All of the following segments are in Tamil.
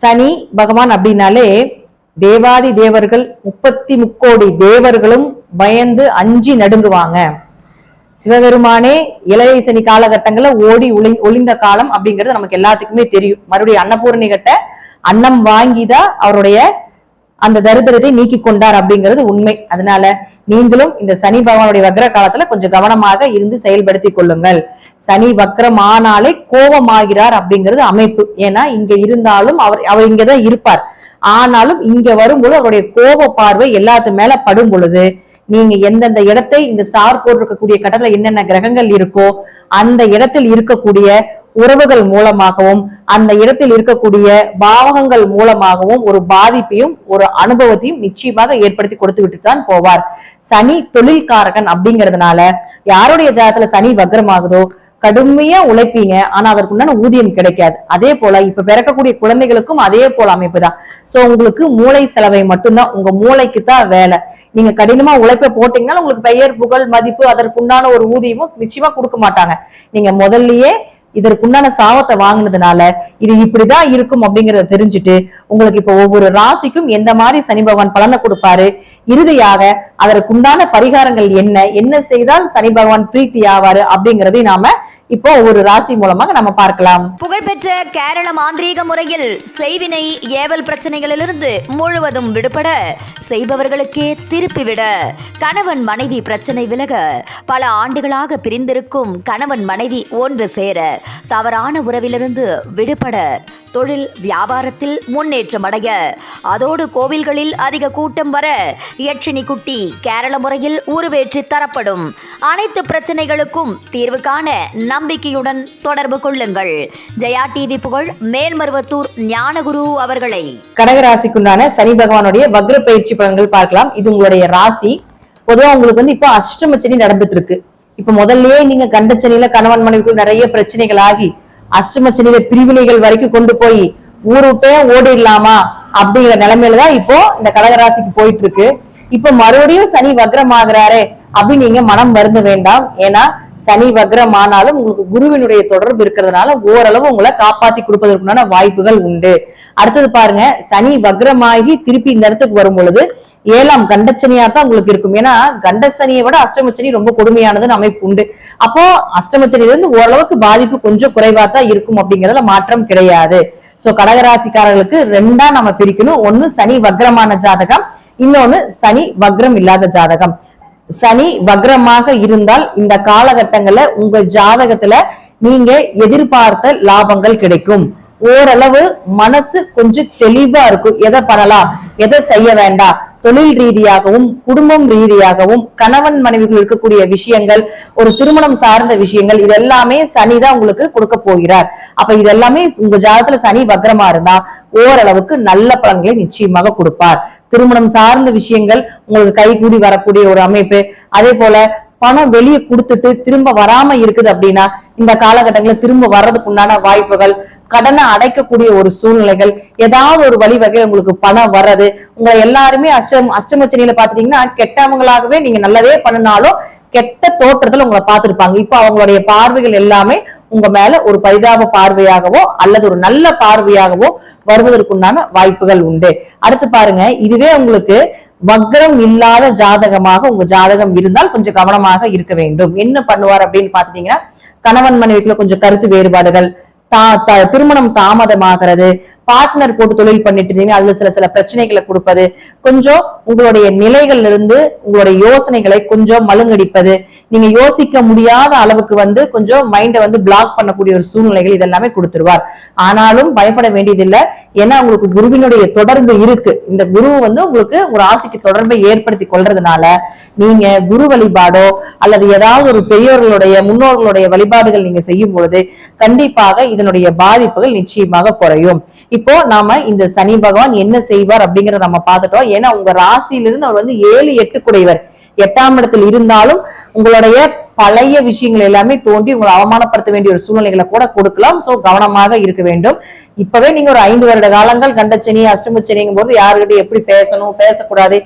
சனி பகவான் அப்படின்னாலே தேவாதி தேவர்கள் முப்பத்தி முக்கோடி தேவர்களும் பயந்து அஞ்சி நடுங்குவாங்க. சிவபெருமானே இளைய சனி காலகட்டங்கள்ல ஓடி ஒளி ஒளிந்த காலம் அப்படிங்கிறது நமக்கு எல்லாத்துக்குமே தெரியும். மறுபடியும் அன்னபூரணி கிட்ட அன்னம் வாங்கிதான் அவருடைய அந்த தரித்திரத்தை நீக்கி கொண்டார் அப்படிங்கிறது உண்மை. அதனால நீங்களும் இந்த சனி பகவானுடைய வக்ர காலத்துல கொஞ்சம் கவனமாக இருந்து செயல்படுத்திக் கொள்ளுங்கள். சனி வக்ரம் ஆனாலே கோபமாகிறார் அப்படிங்கிறது அமைப்பு. ஏன்னா இங்க இருந்தாலும் அவர் அவர் இங்கதான் இருப்பார். ஆனாலும் இங்க வரும்போது அவருடைய கோப பார்வை எல்லாத்து மேல படும் பொழுது நீங்க எந்தெந்த இடத்தை இந்த ஸ்டார் போட்டிருக்கக்கூடிய கட்டத்துல என்னென்ன கிரகங்கள் இருக்கோ அந்த இடத்தில் இருக்கக்கூடிய உறவுகள் மூலமாகவும் அந்த இடத்தில் இருக்கக்கூடிய பாவகங்கள் மூலமாகவும் ஒரு பாதிப்பையும் ஒரு அனுபவத்தையும் நிச்சயமாக ஏற்படுத்தி கொடுத்து விட்டு தான் போவார். சனி தொழில்காரகன் அப்படிங்கிறதுனால யாருடைய ஜாதத்துல சனி வக்ரமாகுதோ கடுமையா உழைப்பீங்க ஆனா அதற்குண்டான ஊதியம் கிடைக்காது. அதே போல இப்ப பிறக்கக்கூடிய குழந்தைகளுக்கும் அதே போல அமைப்பு தான் சோ உங்களுக்கு மூளை செலவை மட்டும்தான் உங்க மூளைக்கு தான் வேலை. நீங்க கடினமா உழைப்ப போட்டீங்கன்னா உங்களுக்கு பெயர் புகழ் மதிப்பு அதற்குண்டான ஒரு ஊதியமும் நிச்சயமா கொடுக்க மாட்டாங்க. நீங்க முதல்லயே இதற்குண்டான சாபத்தை வாங்கினதுனால இது இப்படிதான் இருக்கும் அப்படிங்கறத தெரிஞ்சுட்டு உங்களுக்கு இப்ப ஒவ்வொரு ராசிக்கும் எந்த மாதிரி சனி பகவான் பலனை கொடுப்பாரு? இறுதியாக அதற்குண்டான பரிகாரங்கள் என்ன? என்ன செய்தால் சனி பகவான் பிரீத்தி ஆவாரு அப்படிங்கறதையும் நாம இப்போ ஒரு ராசி மூலமாக நம்ம பார்க்கலாம். புகழ்பெற்ற கேரள மாந்திரீக முறையில் செய்வினை ஏவல் பிரச்சனைகளிலிருந்து முழுவதும் விடுபட செய்பவர்களுக்கே திருப்பிவிட கணவன் மனைவி பிரச்சனை விலக பல ஆண்டுகளாக பிரிந்திருக்கும் கணவன் மனைவி ஒன்று சேர தவறான உறவிலிருந்து விடுபட தொழில் வியாபாரத்தில் முன்னேற்றம் அடைய. அதோடு கோவில்களில் அதிக கூட்டம் வர யட்சினி குட்டி கேரள முறையில் உருவேற்றி தரப்படும். அனைத்து பிரச்சனைகளுக்கும் தீர்வு காண நம்பிக்கையுடன் தொடர்பு கொள்ளுங்கள். ஜெயா டிவி புகழ் மேல்மருவத்தூர் ஞானகுரு அவர்களை. கடகராசிக்குண்டான சனி பகவானுடைய வக்ர பயிற்சி பலன்கள் பார்க்கலாம். இது உங்களுடைய ராசி. பொதுவா உங்களுக்கு வந்து இப்போ அஷ்டம சனி நடந்துட்டு இருக்கு. இப்ப முதல்லயே நீங்க கண்ட சனியில கணவன் மனைவிக்குள் நிறைய பிரச்சனைகள் ஆகி அஷ்டம சனியில பிரிவினைகள் வரைக்கும் கொண்டு போய் ஊருட்டே ஓடிடலாமா அப்படிங்கிற நிலைமையில தான் இப்போ இந்த கடகராசிக்கு போயிட்டு இருக்கு இப்ப மறுபடியும் சனி வக்ரம் ஆகுறாரு அப்படின்னு நீங்க மனம் வருந்த வேண்டாம். ஏன்னா சனி வக்ரம் ஆனாலும் உங்களுக்கு குருவினுடைய தொடர்பு இருக்கிறதுனால ஓரளவு உங்களை காப்பாத்தி கொடுப்பதற்குண்டான வாய்ப்புகள் உண்டு. அடுத்தது பாருங்க சனி வக்ரமாகி திருப்பி இந்த இடத்துக்கு வரும் பொழுது ஏழாம் கண்டச்சனியா தான் உங்களுக்கு இருக்கும். ஏன்னா கண்டசனியை விட அஷ்டமச்சனி ரொம்ப கொடுமையானதுன்னு அமைப்பு உண்டு. அப்போ அஷ்டமச்சனில இருந்து ஓரளவுக்கு பாதிப்பு கொஞ்சம் குறைவா தான் இருக்கும் அப்படிங்கறதுல மாற்றம் கிடையாது. சோ கடகராசிக்காரர்களுக்கு ரெண்டா நம்ம பிரிக்கணும். ஒண்ணு சனி வக்ரமான ஜாதகம். இன்னொன்னு சனி வக்ரம் இல்லாத ஜாதகம். சனி வக்ரமாக இருந்தால் இந்த காலகட்டங்கள்ல உங்க ஜாதகத்துல நீங்க எதிர்பார்த்த லாபங்கள் கிடைக்கும். ஓரளவு மனசு கொஞ்சம் தெளிவா இருக்கும். எதை பண்ணலாம்? எதை செய்ய வேண்டாம்? தொழில் ரீதியாகவும் குடும்பம் ரீதியாகவும் கணவன் மனைவிகள் இருக்கக்கூடிய விஷயங்கள் ஒரு திருமணம் சார்ந்த விஷயங்கள் இது எல்லாமே சனிதான் உங்களுக்கு கொடுக்க போகிறார். அப்ப இது எல்லாமே உங்க ஜாதகத்துல சனி வக்ரமா இருந்தா ஓரளவுக்கு நல்ல பலன்களை நிச்சயமாக கொடுப்பார். திருமணம் சார்ந்த விஷயங்கள் உங்களுக்கு கைகூடி வரக்கூடிய ஒரு அமைப்பு. அதே போல பணம் வெளியே கொடுத்துட்டு திரும்ப வராம இருக்குது அப்படின்னா இந்த காலகட்டங்களில் திரும்ப வர்றதுக்கு உண்டான வாய்ப்புகள் கடனை அடைக்கக்கூடிய ஒரு சூழ்நிலைகள் ஏதாவது ஒரு வழிவகை உங்களுக்கு பணம் வர்றது உங்களை எல்லாருமே அஷ்டம் அஷ்டமச்சனியில பாத்துட்டீங்கன்னா கெட்டவங்களாகவே நீங்க நல்லதே பண்ணினாலும் கெட்ட தோற்றத்துல உங்களை பார்த்திருப்பாங்க இப்போ அவங்களுடைய பார்வைகள் எல்லாமே உங்க மேல ஒரு பரிதாப பார்வையாகவோ அல்லது ஒரு நல்ல பார்வையாகவோ வருவதற்குண்டான வாய்ப்புகள் உண்டு. அடுத்து பாருங்க இதுவே உங்களுக்கு வக்ரம் இல்லாத ஜாதகமாக உங்க ஜாதகம் இருந்தால் கொஞ்சம் கவனமாக இருக்க வேண்டும். என்ன பண்ணுவார் அப்படின்னு பாத்துட்டீங்கன்னா கணவன் மனைவிக்குள்ள கொஞ்சம் கருத்து வேறுபாடுகள் தா திருமணம் தாமதமாகிறது. பார்ட்னர் போட்டு தொழில் பண்ணிட்டு இருந்தீங்க அதுல சில சில பிரச்சனைகளை கொடுப்பது. கொஞ்சம் உங்களுடைய நிலைகள்ல இருந்து உங்களுடைய யோசனைகளை கொஞ்சம் மழுங்கடிப்பது. நீங்க யோசிக்க முடியாத அளவுக்கு வந்து கொஞ்சம் மைண்டை வந்து பிளாக் பண்ணக்கூடிய ஒரு சூழ்நிலைகள் இதெல்லாமே கொடுத்துருவார். ஆனாலும் பயப்பட வேண்டியதில்லை. ஏன்னா உங்களுக்கு குருவினுடைய தொடர்பு இருக்கு. இந்த குரு வந்து உங்களுக்கு ஒரு ஆசைக்கு தொடர்பை ஏற்படுத்தி கொள்றதுனால நீங்க குரு வழிபாடோ அல்லது ஏதாவது ஒரு பெரியோர்களுடைய முன்னோர்களுடைய வழிபாடுகள் நீங்க செய்யும் பொழுது கண்டிப்பாக இதனுடைய பாதிப்புகள் நிச்சயமாக குறையும். இப்போ நாம இந்த சனி பகவான் என்ன செய்வார் அப்படிங்கறத நம்ம பார்த்துட்டோம். ஏன்னா உங்க ராசியிலிருந்து அவர் வந்து ஏழு எட்டு குடைவர் எட்டாம் இடத்தில் இருந்தாலும் உங்களுடைய பழைய விஷயங்கள் எல்லாமே தோண்டி உங்களை அவமானப்படுத்த வேண்டிய ஒரு சூழ்நிலைகளை கூட கொடுக்கலாம். சோ கவனமாக இருக்க வேண்டும். இப்பவே நீங்க ஒரு ஐந்து வருட காலங்கள் கண்டச்சனி அஷ்டமச்சனிங்கும் போது யாருக்கிட்ட எப்படி பேசணும் பேசக்கூடாது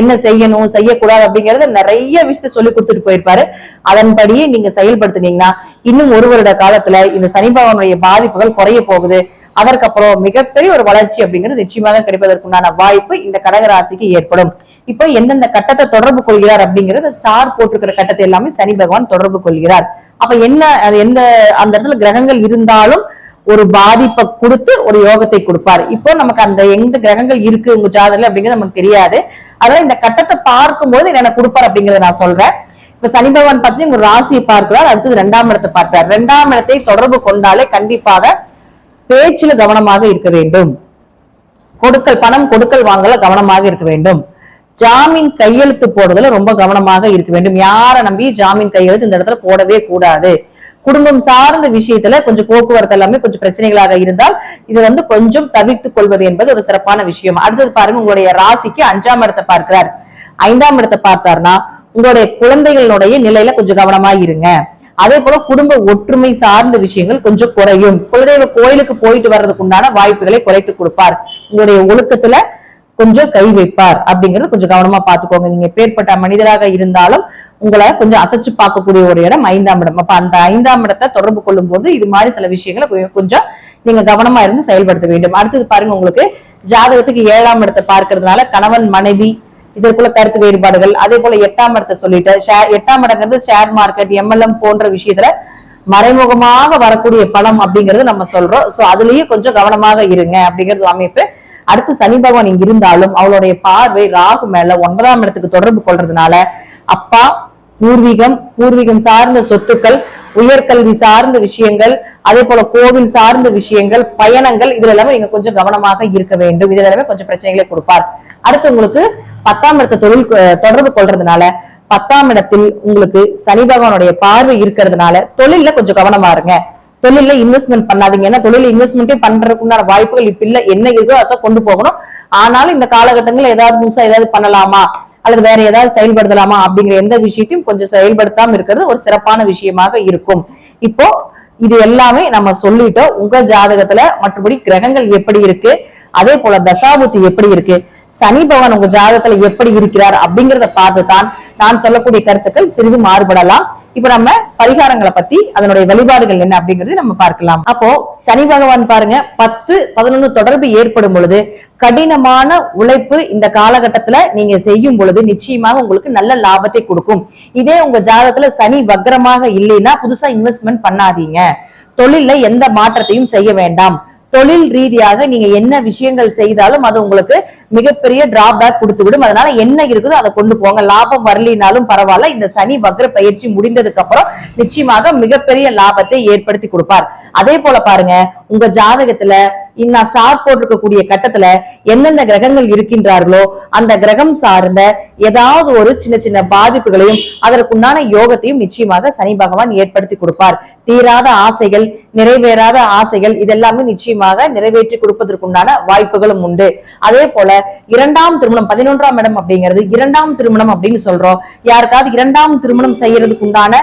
என்ன செய்யணும் செய்யக்கூடாது அப்படிங்கறத நிறைய விஷயத்த சொல்லி கொடுத்துட்டு போயிருப்பாரு. அதன்படியே நீங்க செயல்படுத்துனீங்கன்னா இன்னும் ஒரு வருட காலத்துல இந்த சனி பகவானுடைய பாதிப்புகள் குறைய போகுது. அதற்கப்புறம் மிகப்பெரிய ஒரு வளர்ச்சி அப்படிங்கிறது நிச்சயமாக கிடைப்பதற்குண்டான வாய்ப்பு இந்த கடகராசிக்கு ஏற்படும். இப்போ எந்தெந்த கட்டத்தை தொடர்பு கொள்கிறார் அப்படிங்கறது ஸ்டார் போட்டிருக்கிற கட்டத்தை எல்லாமே சனி பகவான் தொடர்பு கொள்கிறார். அப்ப என்ன எந்த அந்த இடத்துல கிரகங்கள் இருந்தாலும் ஒரு பாதிப்பை கொடுத்து ஒரு யோகத்தை கொடுப்பார். இப்போ நமக்கு அந்த எந்த கிரகங்கள் இருக்கு உங்க ஜாதகத்துல அப்படிங்கிறது நமக்கு தெரியாது. அதனால இந்த கட்டத்தை பார்க்கும்போது என்ன கொடுப்பார் அப்படிங்கறத நான் சொல்றேன். இப்ப சனி பகவான் பார்த்தீங்கன்னா உங்க ராசியை பார்க்கிறார் அடுத்தது ரெண்டாம் இடத்தை பார்க்கிறார். ரெண்டாம் இடத்தை தொடர்பு கொண்டாலே கண்டிப்பாக பேச்சுல கவனமாக இருக்க வேண்டும். கொடுக்கல் பணம் கொடுக்கல் வாங்கல கவனமாக இருக்க வேண்டும். ஜாமீன் கையெழுத்து போடுறதுல ரொம்ப கவனமாக இருக்க வேண்டும். யாரை நம்பி ஜாமீன் கையெழுத்து இந்த இடத்துல போடவே கூடாது. குடும்பம் சார்ந்த விஷயத்துல கொஞ்சம் போக்குவரத்து எல்லாமே கொஞ்சம் பிரச்சனைகளாக இருந்தால் இது வந்து கொஞ்சம் தவிர்த்துக் கொள்வது என்பது ஒரு சிறப்பான விஷயம். அடுத்தது பாருங்க உங்களுடைய ராசிக்கு அஞ்சாம் இடத்தை பார்க்கிறார். ஐந்தாம் இடத்தை பார்த்தார்னா உங்களுடைய குழந்தைகளுடைய நிலையில கொஞ்சம் கவனமா இருங்க. அதே போல குடும்ப ஒற்றுமை சார்ந்த விஷயங்கள் கொஞ்சம் குறையும். குலதெய்வ கோயிலுக்கு போயிட்டு வர்றதுக்கு உண்டான வாய்ப்புகளை குறைத்து கொடுப்பார். உங்களுடைய ஒழுக்கத்துல கொஞ்சம் கை வைப்பார் அப்படிங்கறது கொஞ்சம் கவனமா பாத்துக்கோங்க. நீங்க பேர்பட்ட மனிதராக இருந்தாலும் உங்களை கொஞ்சம் அசைச்சு பார்க்கக்கூடிய ஒரு இடம் ஐந்தாம் இடம். அப்ப அந்த ஐந்தாம் இடத்தை தொடர்பு கொள்ளும் போது இது மாதிரி சில விஷயங்களை கொஞ்சம் நீங்க கவனமா இருந்து செயல்படுத்த வேண்டும். அடுத்தது பாருங்க உங்களுக்கு ஜாதகத்துக்கு ஏழாம் இடத்தை பார்க்கறதுனால கணவன் மனைவி இதற்குள்ள கருத்து வேறுபாடுகள் அதே போல எட்டாம் இடத்தை சொல்லிட்டு எட்டாம் இடங்கிறது ஷேர் மார்க்கெட் எம்எல்எம் போன்ற விஷயத்துல மறைமுகமாக வரக்கூடிய பணம் அப்படிங்கறது நம்ம சொல்றோம். சோ அதுலயே கொஞ்சம் கவனமாக இருங்க அப்படிங்கிறது அமைப்பு அடுத்து சனி பகவான் இங்க இருந்தாலும் அவளுடைய பார்வை ராகு மேல ஒன்பதாம் இடத்துக்கு தொடர்பு கொள்றதுனால அப்பா பூர்வீகம் பூர்வீகம் சார்ந்த சொத்துக்கள் உயர்கல்வி சார்ந்த விஷயங்கள் அதே போல கோவில் சார்ந்த விஷயங்கள் பயணங்கள் இதுல எல்லாமே நீங்க கொஞ்சம் கவனமாக இருக்க வேண்டும். இதுல எல்லாமே கொஞ்சம் பிரச்சனைகளை கொடுப்பார். அடுத்து உங்களுக்கு பத்தாம் இடத்த தொழில் தொடர்பு கொள்றதுனால பத்தாம் இடத்தில் உங்களுக்கு சனி பகவானுடைய பார்வை இருக்கிறதுனால தொழில கொஞ்சம் கவனமா இருங்க. தொழில இன்வெஸ்ட்மெண்ட் பண்ணாதீங்க. ஏன்னா தொழில் இன்வெஸ்ட்மெண்ட்டே பண்றதுக்குண்டான வாய்ப்புகள் இப்ப இல்ல. என்ன இருக்கோ அதை கொண்டு போகணும். ஆனாலும் இந்த காலகட்டங்கள்ல ஏதாவது புதுசா ஏதாவது பண்ணலாமா? அல்லது வேற ஏதாவது செயல்படுத்தலாமா? அப்படிங்கிற எந்த விஷயத்தையும் கொஞ்சம் செயல்படுத்தாம இருக்கிறது ஒரு சிறப்பான விஷயமாக இருக்கும். இப்போ இது எல்லாமே நம்ம சொல்லிட்டோம். உங்க ஜாதகத்துல மற்றபடி கிரகங்கள் எப்படி இருக்கு? அதே போல தசாபுத்தி எப்படி இருக்கு? சனி பகவான் உங்க ஜாதகத்துல எப்படி இருக்கிறார்? அப்படிங்கறத பார்த்து தான் நான் சொல்லக்கூடிய கருத்துக்கள் சிறிது மாறுபடலாம். இப்ப நம்ம பரிகாரங்களை பத்தி அதனுடைய வழிபாடுகள் என்ன அப்படிங்கறது நம்ம பார்க்கலாம். அப்போ சனி பகவான் பாருங்க பத்து பதினொன்னு தொடர்பு ஏற்படும் பொழுது கடினமான உழைப்பு இந்த காலகட்டத்துல நீங்க செய்யும் பொழுது நிச்சயமாக உங்களுக்கு நல்ல லாபத்தை கொடுக்கும். இதே உங்க ஜாதகத்துல சனி வக்ரமாக இல்லைன்னா புதுசா இன்வெஸ்ட்மெண்ட் பண்ணாதீங்க. தொழில்ல எந்த மாற்றத்தையும் செய்ய வேண்டாம். தொழில் ரீதியாக நீங்க என்ன விஷயங்கள் செய்தாலும் அது உங்களுக்கு மிகப்பெரிய டிராபேக் கொடுத்து விடும் அதனால என்ன இருக்குதோ அதை கொண்டு போங்க. லாபம் வரலினாலும் பரவாயில்ல. இந்த சனி வக்ர பயிற்சி முடிந்ததுக்கு அப்புறம் நிச்சயமாக மிகப்பெரிய லாபத்தை ஏற்படுத்தி கொடுப்பார். அதே போல பாருங்க உங்க ஜாதகத்துல இன்னா ஸ்டார் போட்டிருக்கக்கூடிய கட்டத்துல எந்தெந்த கிரகங்கள் இருக்கின்றார்களோ அந்த கிரகம் சார்ந்த ஏதாவது ஒரு சின்ன சின்ன பாதிப்புகளையும் அதற்குண்டான யோகத்தையும் நிச்சயமாக சனி பகவான் ஏற்படுத்தி கொடுப்பார். தீராத ஆசைகள் நிறைவேறாத ஆசைகள் இதெல்லாமே நிச்சயமாக நிறைவேற்றி கொடுப்பதற்குண்டான வாய்ப்புகளும் உண்டு. அதே போல இரண்டாம் திருமணம் பதினொன்றாம் இடம் அப்படிங்கிறது இரண்டாம் திருமணம் அப்படின்னு சொல்றோம். யாருக்காவது இரண்டாம் திருமணம் செய்யறதுக்கு உண்டான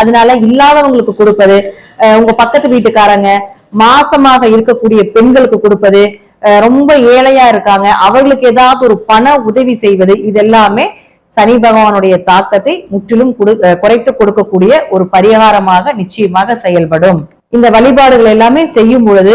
அதனால இல்லாதவங்களுக்கு கொடுப்பது உங்க பக்கத்து வீட்டுக்காரங்க மாசமாக இருக்கக்கூடிய பெண்களுக்கு கொடுப்பது ரொம்ப ஏழையா இருக்காங்க அவர்களுக்கு ஏதாவது ஒரு பண உதவி செய்வது இது எல்லாமே சனி பகவானுடைய தாக்கத்தை முற்றிலும் குடு அஹ் குறைத்து கொடுக்கக்கூடிய ஒரு பரிகாரமாக நிச்சயமாக செயல்படும். இந்த வழிபாடுகள் எல்லாமே செய்யும் பொழுது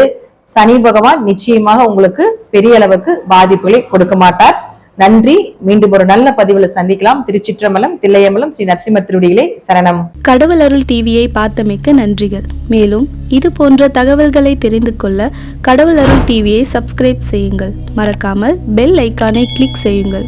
சனி பகவான் நிச்சயமாக உங்களுக்கு பெரிய அளவுக்கு பாதிப்புகளை கொடுக்க மாட்டார். நன்றி. மீண்டும் ஒரு நல்ல பதிவுல சந்திக்கலாம். திருச்சிற்றம்பலம் தில்லையம்பலம் ஸ்ரீ நரசிம்ம திருடிகளே சரணம். கடவுள் அருள் டிவியை பார்த்தமைக்கு நன்றிகள். மேலும் இது போன்ற தகவல்களை தெரிந்து கொள்ள கடவுள் அருள் டிவியை சப்ஸ்கிரைப் செய்யுங்கள். மறக்காமல் பெல் ஐக்கானை கிளிக் செய்யுங்கள்.